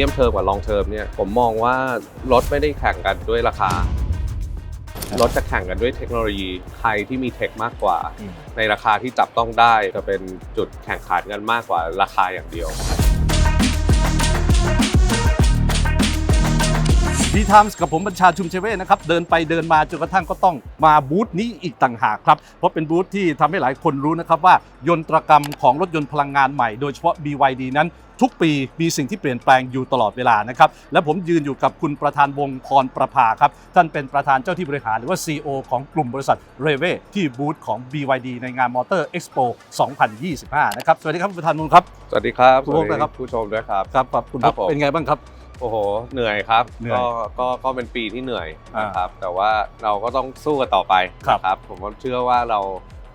ดียมเทอมกับลองเทอมเนี่ยผมมองว่ารถไม่ได้แข่งกันด้วยราคารถจะแข่งกันด้วยเทคโนโลยีใครที่มีเทคมากกว่า ในราคาที่จับต้องได้จะเป็นจุดแข่งขันกันมากกว่าราคาอย่างเดียว ดีไทมส์กับผมบัญชาชุมเชเวศนะครับ เดินไปเดินมาจนกระทั่งก็ต้องมาบูธนี้อีกต่างหากครับ เพราะเป็นบูธที่ทำให้หลายคนรู้นะครับว่า ยนตรกรรมของรถยนต์พลังงานใหม่โดยเฉพาะ BYD นั้นทุกปีมีสิ่งที่เปลี่ยนแปลงอยู่ตลอดเวลานะครับ และผมยืนอยู่กับคุณประธานวงพรประภาครับ ท่านเป็นประธานเจ้าที่บริหารหรือว่า CEO ของกลุ่มบริษัทเรเวที่บูธของ BYD ในงานมอเตอร์เอ็กซ์โป2025 นะครับ สวัสดีครับคุณประธานวงครับ สวัสดีครับ คุณโอ๊คนะครับผู้ชมด้วยครับ ครับครับคุณครับผมเป็นไงบ้างครับ โอ้โห เหนื่อยครับ เหนื่อยก็ก็ก็เป็นปีที่เหนื่อยอ่านนะครับ แต่ว่าเราก็ต้องสู้กันต่อไปครับ นะครับ ผมก็เชื่อว่าเรา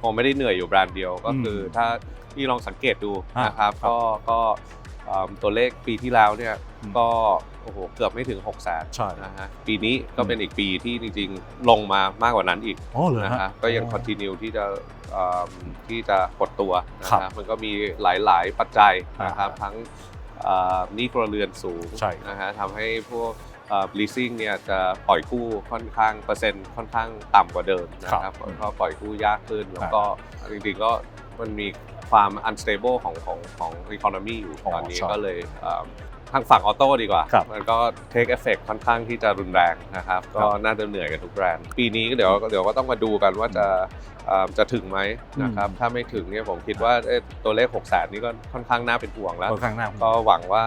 คงไม่ได้เหนื่อยอยู่แบรนด์เดียวก็คืออมถ้าที่ลองสังเกตดูอ่านนะครับ ครับก็ก็เอิ่มตัวเลขปีที่แล้วเนี่ยอืมก็โอ้โหเกือบไม่ถึง 6 0 0 0 0นใช่ นะฮะปีนี้ก็เป็นอีกปีที่จริงๆลงมามากกว่านั้นอีก อ๋อเหรอนะฮะ ฮะก็ยังอ๋อคอนติเนียที่จะเอิ่มที่จะกดตัวนะครัฮะบมันก็มีหลายๆปัจจัยนะครับอ่าทั้งเอ่อ หนี้ครัวเรือนสูงใช่ นะฮะทำให้พวกเอ่อ leasing เนี่ยจะปล่อยกู้ค่อนข้างเปอร์เซ็นต์ค่อนข้างต่ำกว่าเดิมนะคครัรับบเพราะปล่อยกู้ยากขึ้นแล้วอ่าก็จริงๆก็มันมีความ unstable ของของของ economy อยู่อ๋อตอนนี้ใช่ก็เลยเอิ่มทางฝั่งออโต้ดีกว่า ครับมันก็ take effect ค่อนข้างที่จะรุนแรงนะครับครับก็น่าจะเหนื่อยกันทุกแบรนด์ ปีนี้เดี๋ยวเดี๋ยวก็ต้องมาดูกันว่าจะเอ่อจะถึงไหมนะครับ อืม ถ้าไม่ถึงเนี่ยผมคิดว่าเอ๊ะตัวเลข6 0 0 0 0นี่ก็ค่อนข้างน่าเป็นห่วงแล้วค่อนข้างหน้า ก็หวังว่า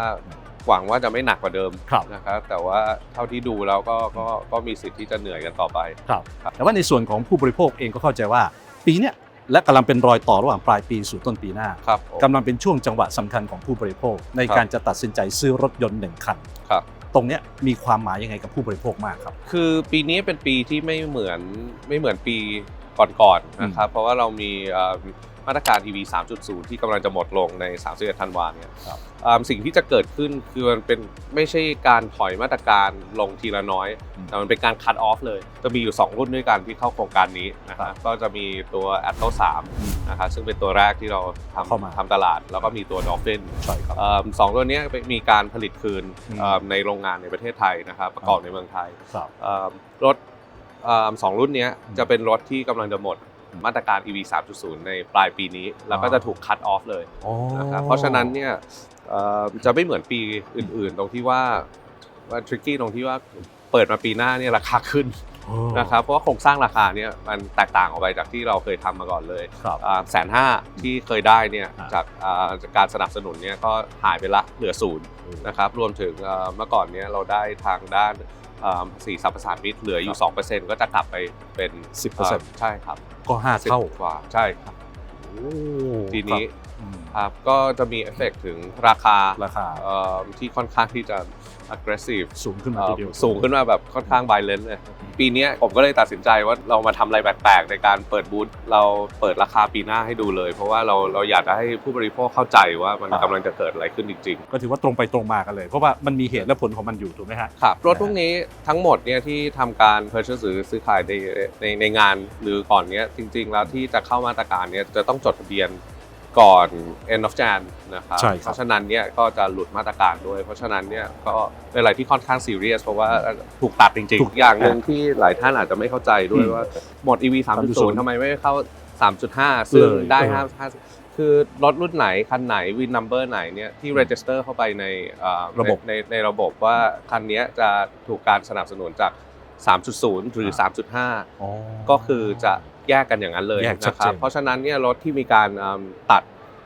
หวังว่าจะไม่หนักกว่าเดิมครับ นะครับแต่ว่าเท่าที่ดูแล้วก็ก็ก็มีสิทธิ์ที่จะเหนื่อยกันต่อไป ครับครับแต่ว่าในส่วนของผู้บริโภคเองก็เข้าใจว่า ปีเนี้ย และกำลังเป็นรอยต่อระหว่างปลายปีสู่ต้นปีหน้าครับผม กำลังเป็นช่วงจังหวะสำคัญของผู้บริโภค ในครับ การจะตัดสินใจซื้อรถยนต์หนึ่งคัน ครับ ตรงเนี้ยมีความหมายยังไงกับผู้บริโภคมากครับ คือปีนี้เป็นปีที่ไม่เหมือนไม่เหมือนปีก่อนๆนะครับ เพราะว่าเรามีเอ่อ มาตรการ EV 3.0 ที่กำลังจะหมดลงใน 31 ธันวาเนี่ยครับเอิ่มสิ่งที่จะเกิดขึ้นคือมันเป็นไม่ใช่การถอยมาตรการลงทีละน้อยอืมแต่มันเป็นการ cut off เลย จะมีอยู่ 2 รุ่นด้วยกันที่เข้าโครงการนี้นะคครัรับบก็จะมีตัว Atto 3นะครับซึ่งเป็นตัวแรกที่เราทเข้ามาำทำตลาด แล้วก็มีตัว Dolphin ใช่ครับเอิ่มสองตัวเนี้ยมีการผลิตคืนอืมเอิ่มในโรงงานในประเทศไทยนะครับประกอบในเมืองไทยครับเอิ่มรถเอิ่มสองรุ่นเนี้ยอืมจะเป็นรถที่กำลังจะหมด มาตรการ EV 3.0 ในปลายปีนี้ แล้วก็อ๋อจะถูก cut off เลยนะครับเพราะฉะนั้นเนี่ยเอิ่มจะไม่เหมือนปีอื่น ๆ ตรงที่ว่าว่าทริกกี้ตรงที่ว่าเปิดมาปีหน้าเนี่ยราคาขึ้นโอ้นะครับเพราะว่าโครงสร้างราคาเนี่ยมันแตกต่างออกไปจากที่เราเคยทำมาก่อนเลยครับแสนห้าที่เคยได้เนี่ยอ่าจากอ่าจากการสนับสนุนเนี่ยก็หายไปละเหลือศูนย์นะครับรวมถึงเอ่อเมื่อก่อนเนี่ยเราได้ทางด้านอ่า ภาษีสรรพสามิตเหลืออยู่ 2%ก็จะกลับไปเป็น10%อ่าใช่ครับ ก็ห้าเท่า10กว่าใช่ครับโอ้ทีนี้ ครับอืมครับก็จะมีเอฟเฟกต์ถึงราคาราคาเอ่อที่ค่อนข้างที่จะ aggressive สูงขึ้นมาเอ่ทีอเดียว สูงขึ้นมาแบบค่อนข้าง violent เลยปีเนี้ยผมก็เลยตัดสินใจว่าเรามาทำอะไรแปลกๆในการเปิดบูธเราเปิดราคาปีหน้าให้ดูเลย เพราะว่าเราเราอยากจะให้ผู้บริโภคเข้าใจว่ามันครับกำลังจะเกิดอะไรขึ้นจริงก็ถือว่าตรงไปตรงมากันเลย เพราะว่ามันมีเหตุและผลของมันอยู่ถูกไหมฮะๆครับรถพวกนี้ทั้งหมดเนี่ยที่ทำการ purchase หรือซื้อขายในในในงานหรือก่อนเนี้ยจริง ๆ แล้วที่จะเข้ามาตรการเนี้ยจะต้องจดทะเบียน ก่อน end of Jan นะครับใช่ครับ เพราะฉะนั้นเนี่ยก็จะหลุดมาตรการด้วย เพราะฉะนั้นเนี่ยก็เป็นอะไรที่ค่อนข้าง serious เพราะว่าถูกตัดจริงถูกๆ อย่างหนึ่งที่หลายท่านอาจจะไม่เข้าใจด้วยอืมว่าหมด EV 3.0 3.0ทำไมไม่เข้า 3.5 ซึ่งเลยได้เออ5 5คือรถรุ่นไหน คันไหนวินนัมเบอร์ไหนเนี่ยที่ register เข้าไปในเอ่อระบบ ในในในระบบว่าคันเนี้ยจะถูกการสนับสนุนจาก 3.0 หรือ 3.5อ๋อก็คือจะ แยกกันอย่างนั้นเลยแยกชัดนะครับเจนเพราะฉะนั้นเนี่ยรถที่มีการเอิ่มตัด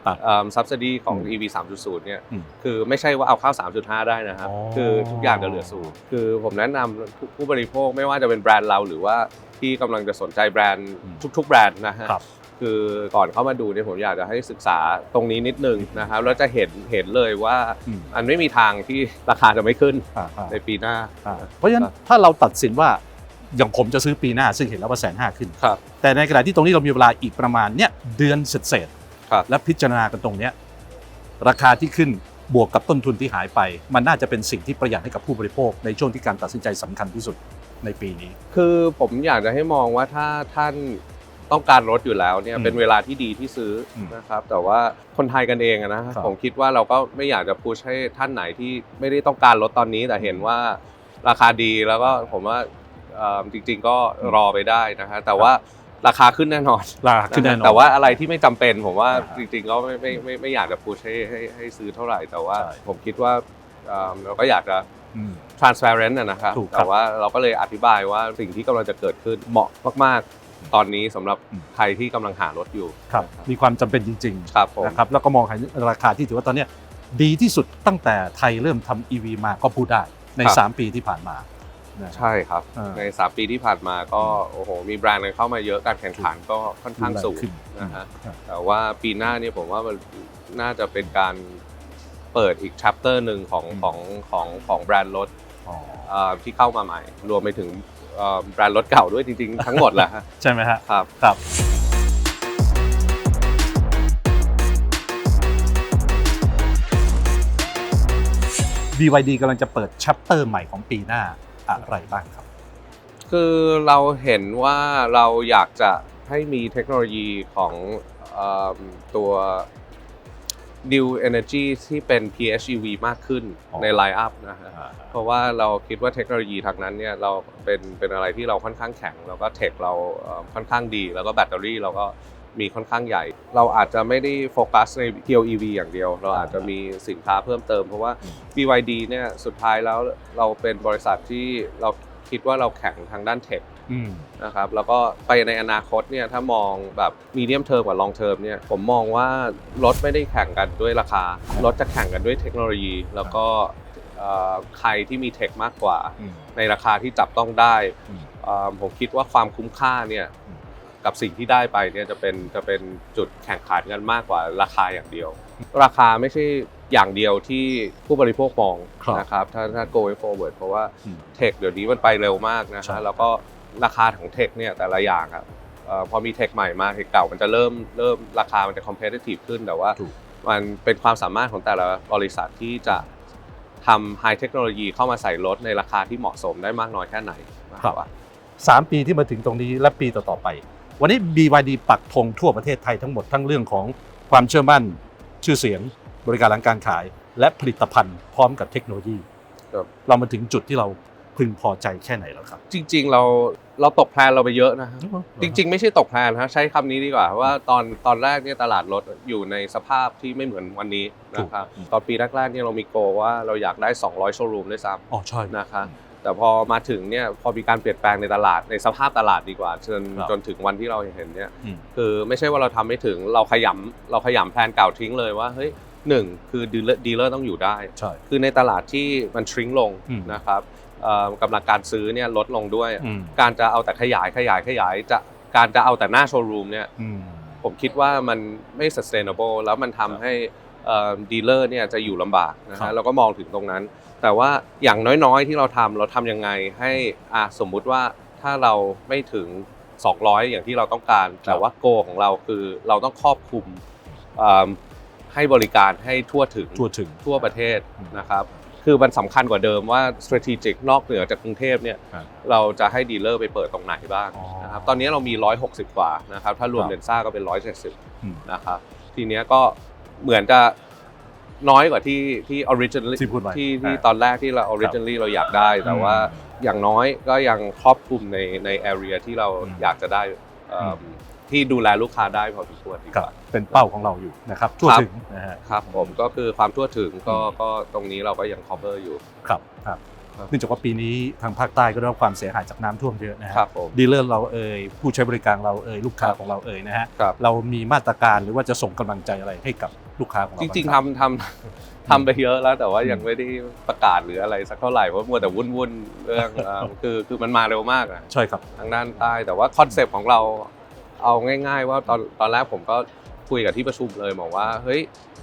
ตัดซับซิดีของ อืม EV 3.0เนี่ยอืมคือไม่ใช่ว่าเอาเข้า 3.5 ได้นะครับ อ๋อ คือทุกอย่างจะเหลือศูนย์คือผมแนะนำผู้ผู้บริโภคไม่ว่าจะเป็นแบรนด์เราหรือว่าที่กำลังจะสนใจแบรนด์อืมทุก ๆ แบรนด์นะฮะครับ คือก่อนเข้ามาดูเนี่ยผมอยากจะให้ศึกษาตรงนี้นิดนึงนะครับแล้วจะเห็นเห็นเลยว่าอืมมันไม่มีทางที่ราคาจะไม่ขึ้นอ่าอ่าในปีหน้า อ่าเพราะฉะนั้นถ้าเราตัดสินว่า อย่างผมจะซื้อปีหน้าซึ่งเห็นแล้วว่าแสนห้าขึ้น ครับ แต่ในขณะที่ตรงนี้เรามีเวลาอีกประมาณเนี้ยเดือนเศษครับๆและพิจารณากันตรงเนี้ยราคาที่ขึ้นบวกกับต้นทุนที่หายไป มันน่าจะเป็นสิ่งที่ประหยัดให้กับผู้บริโภคในช่วงที่การตัดสินใจสำคัญที่สุดในปีนี้ คือผมอยากจะให้มองว่าถ้าท่านต้องการรถอยู่แล้วเนี่ยอืมเป็นเวลาที่ดีที่ซื้ออมนะครับ แต่ว่าคนไทยกันเองอะนะครับผมคิดว่าเราก็ไม่อยากจะพุชให้ท่านไหนที่ไม่ได้ต้องการรถตอนนี้แต่เห็นว่าราคาดีแล้วก็ผมว่าเอ่อ จริง ๆ ก็รอไปได้นะฮะแต่ว่าราคาขึ้นแน่นอนราคาขึ้นแน่นอนแต่ว่าอะไรที่ไม่จำเป็นผมว่าอ่าจริง ๆ ก็ไม่ไม่ไม่ไม่อยากจะพุชให้ให้ให้ซื้อเท่าไหร่ แต่ว่าใช่ผมคิดว่าเอิ่มเราก็อยากจะอืม transparent อะนะครับถูกครับแต่ว่าเราก็เลยอธิบายว่าสิ่งที่กำลังจะเกิดขึ้นเหมาะมากๆ ตอนนี้สำหรับอืมใครที่กำลังหารถอยู่ครับมีความจำเป็นจริงๆครับผมนะครับแล้วก็มองเห็นราคาที่ถือว่าตอนเนี้ยดีที่สุดตั้งแต่ไทยเริ่มทำ EV มาก็พูดได้ใน 3 ปีที่ผ่านมา นะ ใช่ครับ อ่าใน 3 ปีที่ผ่านมาก็โอ้โหมีแบรนด์เข้ามาเยอะการแข่งขันก็ค่อนข้างสูงขึ้นนะฮะครับ แต่ว่าปีหน้าเนี่ยผมว่ามันน่าจะเป็นการเปิดอีก chapter หนึ่งของอืม ของของของแบรนด์รถอ๋อเอ่อที่เข้ามาใหม่ รวมไปถึงเอ่อแบรนด์รถเก่าด้วยจริงๆ ทั้งหมดแหละฮะใช่ไหมฮะครับ ครับ BYD กำลังจะเปิดชัปเตอร์ใหม่ของปีหน้า อะไรบ้างครับ คือเราเห็นว่าเราอยากจะให้มีเทคโนโลยีของเอิ่มตัว New Energy ที่เป็น PHEV มากขึ้นอ๋อในไลน์อัพนะฮะ เพราะว่าเราคิดว่าเทคโนโลยีทางนั้นเนี่ยเราเป็นเป็นอะไรที่เราค่อนข้างแข็ง แล้วก็เทคเราเอ่อค่อนข้างดี แล้วก็แบตเตอรี่เราก็ มีค่อนข้างใหญ่ เราอาจจะไม่ได้โฟกัสใน PLEV อย่างเดียว เราอาจจะมีสินค้าเพิ่มเติม เพราะว่าอืม BYD เนี่ยสุดท้ายแล้วเราเป็นบริษัทที่เราคิดว่าเราแข็งทางด้านเทคอืมนะครับแล้วก็ไปในอนาคตเนี่ยถ้ามองแบบมีเดียมเทอมกับลองเทอมเนี่ยผมมองว่ารถไม่ได้แข่งกันด้วยราคารถจะแข่งกันด้วยเทคโนโลยี แล้วก็เอ่อใครที่มีเทคมากกว่าอืมในราคาที่จับต้องได้อืมเอ่อผมคิดว่าความคุ้มค่าเนี่ยอืม กับสิ่งที่ได้ไปเนี่ยจะเป็นจะเป็นจุดแข่งขันกันมากกว่าราคาอย่างเดียว ราคาไม่ใช่อย่างเดียวที่ผู้บริโภคมองครับนะครับถ้าถ้า going forward เพราะว่าอืมเทคเดี๋ยวนี้มันไปเร็วมากนะใช่ฮะแล้วก็ราคาของเทคเนี่ยแต่ละอย่างครับเอ่อพอมีเทคใหม่มาเทคเก่ามันจะเริ่มเริ่มราคามันจะ competitive ขึ้นแต่ว่าถูกมันเป็นความสามารถของแต่ละบริษัทที่จะทำไฮเทคโนโลยีเข้ามาใส่รถในราคาที่เหมาะสมได้มากน้อยแค่ไหนมากกว่าสามปีที่มาถึงตรงนี้และปีต่อๆไป วันนี้ BYD ปักธงทั่วประเทศไทยทั้งหมดทั้งเรื่องของความเชื่อมั่น ชื่อเสียง บริการหลังการขาย และผลิตภัณฑ์พร้อมกับเทคโนโลยี ครับ เรามาถึงจุดที่เราพึงพอใจแค่ไหนแล้วครับ จริง ๆ เราเราตกแพลนเราไปเยอะนะฮะจริง ๆ ไม่ใช่ตกแพลนฮะใช้คำนี้ดีกว่าเพราะว่าตอนตอนแรกเนี่ยตลาดรถอยู่ในสภาพที่ไม่เหมือนวันนี้นะครับถูกตอนปีแรกๆเนี่ยเรามีโกว่าเราอยากได้ 200 โชว์รูมด้วยซ้ำอ๋อใช่นะครับ แต่พอมาถึงเนี่ยพอมีการเปลี่ยนแปลงในตลาดในสภาพตลาดดีกว่าจนครับจนถึงวันที่เราเห็นเนี่ยอืม คือไม่ใช่ว่าเราทำไม่ถึงเราขยำเราขยำแพลนเก่าทิ้งเลยว่าเฮ้ยหนึ่งคือดีลเลอร์ดีลเลอร์ต้องอยู่ได้ ใช่ คือในตลาดที่มันทริงลงอืม นะครับเอ่อกำลังการซื้อเนี่ยลดลงด้วย อืมการจะเอาแต่ขยายขยายขยายจะการจะเอาแต่หน้าโชว์รูมเนี่ยอืม ผมคิดว่ามันไม่ sustainable แล้วมันทำให้ดีลเลอร์เนี่ยจะอยู่ลำบากนะครัฮะบ เราก็มองถึงตรงนั้น แต่ว่าอย่างน้อยๆ ที่เราทำเราทำยังไงให้อะสมมุติว่าถ้าเราไม่ถึง 200 อย่างที่เราต้องการ แต่ว่าโกของเราคือเราต้องครอบคลุมเอิ่มให้บริการให้ทั่วถึง ทั่วถึง ทั่วประเทศอืมนะครับ คือมันสำคัญกว่าเดิมว่า strategic นอกเหนือจากกรุงเทพเนี่ย ครับ เราจะให้ดีลเลอร์ไปเปิดตรงไหนบ้างอ๋อนะครับ ตอนนี้เรามี 160 กว่านะครับ ถ้ารวมครับ เดนซ่าก็เป็นอืม170นะครับ ทีเนี้ยก็เหมือนจะ น้อยกว่าที่ที่ originally ที่พูดไว้ที่ที่อ่าตอนแรกที่เรา originally เราอยากได้ แต่ว่าอย่างน้อยก็ยังครอบคลุมในใน area ที่เราอืมอยากจะได้เอิ่มอืม ที่ดูแลลูกค้าได้พอสมควรดีกครับว่า เป็นเป้าของเราอยู่นะครับทั่วครับ ถึงนะฮะ ครับผมก็คือความทั่วถึงก็อืม ก็ตรงนี้เราก็ยัง cover อยู่ ครับครับครับ เนื่องจากว่าปีนี้ทางภาคใต้ก็ได้รับความเสียหายจากน้ำท่วมเยอะนะฮะครับผม ดีลเลอร์เราเอ่ยผู้ใช้บริการเราเอ่ยลูกค้าครับ ของเราเอ่ยนะฮะครับ เรามีมาตรการหรือว่าจะส่งกำลังใจอะไรให้กับ ลูกค้าของเราจริงๆบ้าคบทำทำทำไปเยอะแล้วแต่ว่าอืมยังไม่ได้ประกาศหรืออะไรสักเท่าไหร่เพราะมัวแต่วุ่นๆเรื่องเอ่อคือคือมันมาเร็วมากอะใช่ครับทางด้านใต้แต่ว่าคอนเซปต์ของเราเอาง่าย ๆ ว่าตอนตอนแรกผมก็คุยกับที่ประชุมเลยบอกว่าเฮ้ย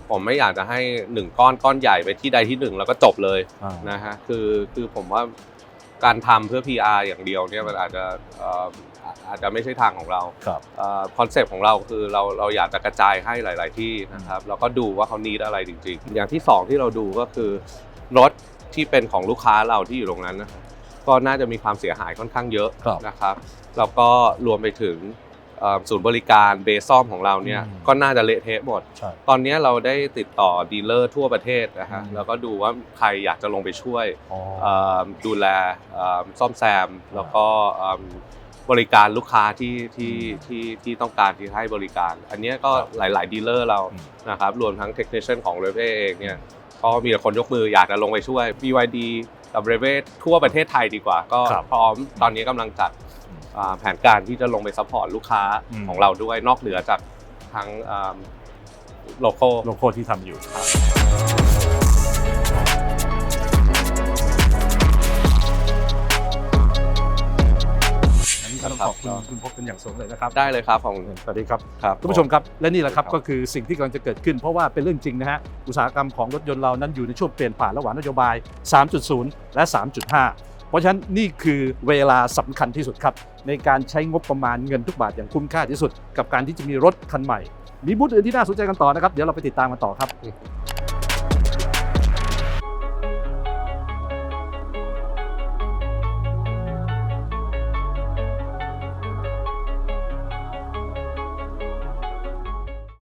ผมไม่อยากจะให้หนึ่งก้อนก้อนใหญ่ไปที่ใดที่หนึ่งแล้วก็จบเลยอ่านะฮะคือคือผมว่าการทำเพื่อ PR อย่างเดียวเนี่ยมันอาจจะเอ่ออาจจะไม่ใช่ทางของเราครับคอนเซปต์ของเราคือเราเราอยากจะกระจายให้หลาย ๆ ที่นะครับแล้วก็ดูว่าเขานีดอะไรจริง ๆ อย่างที่สองที่เราดูก็คือรถที่เป็นของลูกค้าเราที่อยู่ตรงนั้นนะครับก็น่าจะมีความเสียหายค่อนข้างเยอะครับนะครับแล้วก็รวมไปถึงเอ่อศูนย์บริการเบซ่อมของเราเนี่ยอืมก็น่าจะเละเทะหมดใช่ตอนนี้เราได้ติดต่อดีลเลอร์ทั่วประเทศนะฮะอืมแล้วก็ดูว่าใครอยากจะลงไปช่วยอ๋อเอ่อดูแลเอ่อซ่อมแซมแล้วก็เอิ่ม บริการลูกค้าที่ที่ที่ที่ต้องการที่ให้บริการ อันเนี้ยก็ครับหลาย ๆ ดีลเลอร์เราอืมนะครับรวมทั้งเทคนิช i a n ของเรเวเองเนี่ยก็มีแต่คนยกมืออยากจะลงไปช่วย BYD กับเรเวทั่วประเทศไทยดีกว่า ก็ครับพร้อมตอนนี้กำลังจัดอ่าแผนการที่จะลงไปซัพพอร์ตลูกค้าอืมของเราด้วยนอกเหนือจากทั้งโลโก้โลโก้ที่ทำอยู่งั้น ก็ต้องขอบคุณคุณพบเป็นอย่างสูงเลยนะครับได้เลยครับของสวัสดีครับครับท่านผู้ชมครับและนี่แหละครับครับก็คือสิ่งที่กำลังจะเกิดขึ้น เพราะว่าเป็นเรื่องจริงนะฮะอุตสาหกรรมของรถยนต์เรานั้นอยู่ในช่วงเปลี่ยนผ่านระหว่างนโยบาย 3.0 และ 3.5 เพราะฉะนั้นนี่คือเวลาสำคัญที่สุดครับในการใช้งบประมาณเงินทุกบาทอย่างคุ้มค่าที่สุด กับการที่จะมีรถคันใหม่ มีบูธอื่นที่น่าสนใจกันต่อนะครับเดี๋ยวเราไปติดตามกันต่อครับ